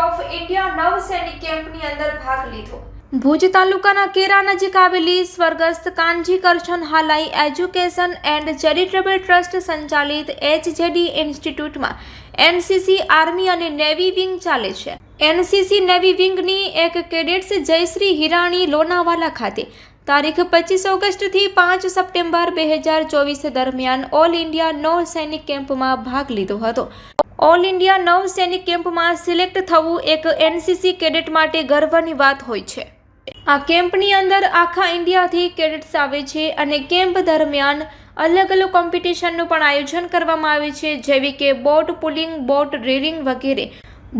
Of India નવ સૈનિક કેમ્પની અંદર ભાગ લીધો. ભુજ તાલુકાના કેરા નજીક આવેલી સ્વર્ગસ્થ Kanji Karshan Halai education and charitable trust સંચાલિત એચજેડી ઇન્સ્ટિટ્યૂટમાં એનસીસી આર્મી અને નેવી વિંગ ચાલે છે. એનસીસી નેવી વિંગની એક કેડેટ્સ જયશ્રી હિરાણી લોનાવાલા ખાતે તારીખ પચીસ ઓગસ્ટથી પાંચ સપ્ટેમ્બર બે હજાર ચોવીસ દરમિયાન ઓલ ઇન્ડિયા નૌ સૈનિક કેમ્પમાં ભાગ લીધો હતો. ઓલ ઇન્ડિયા નૌ સૈનિક કેમ્પમાં સિલેક્ટ થવું એક એનસીસી કેડેટ માટે ગર્વની વાત હોય છે. આ કેમ્પની અંદર આખા ઇન્ડિયાથી કેડેટ્સ આવે છે અને કેમ્પ દરમિયાન અલગ અલગ કોમ્પિટિશનનું પણ આયોજન કરવામાં આવે છે, જેવી કે બોટ પુલિંગ, બોટ રીલિંગ વગેરે.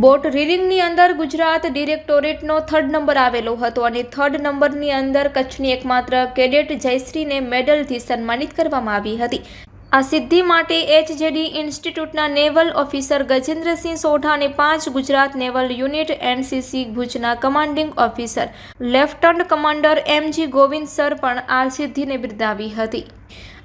બોટ રીલિંગની અંદર ગુજરાત ડિરેક્ટોરેટનો થર્ડ નંબર આવેલો હતો અને થર્ડ નંબરની અંદર કચ્છની એકમાત્ર કેડેટ જયશ્રીને મેડલથી સન્માનિત કરવામાં આવી હતી. આ સિદ્ધિ માટે એચજેડી ઇન્સ્ટિટ્યૂટના નેવલ ઓફિસર ગજેન્દ્રસિંહ સોઢાને પાંચ ગુજરાત નેવલ યુનિટ એનસીસી ભુજના commanding officer lieutenant commander MG Govind sir પણ આ સિદ્ધિને બિરદાવી હતી.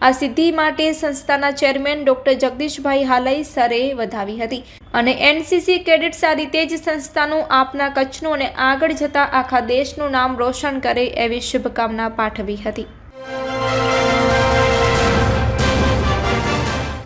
આ સિદ્ધિ માટે સંસ્થાના ચેરમેન ડોક્ટર જગદીશભાઈ હાલાઈ સરે વધાવી હતી અને એનસીસી કેડેટ્સ આ રીતે જ સંસ્થાનું આપના કચ્છનું અને આગળ જતા આખા દેશનું નામ રોશન કરે એવી શુભકામના પાઠવી હતી.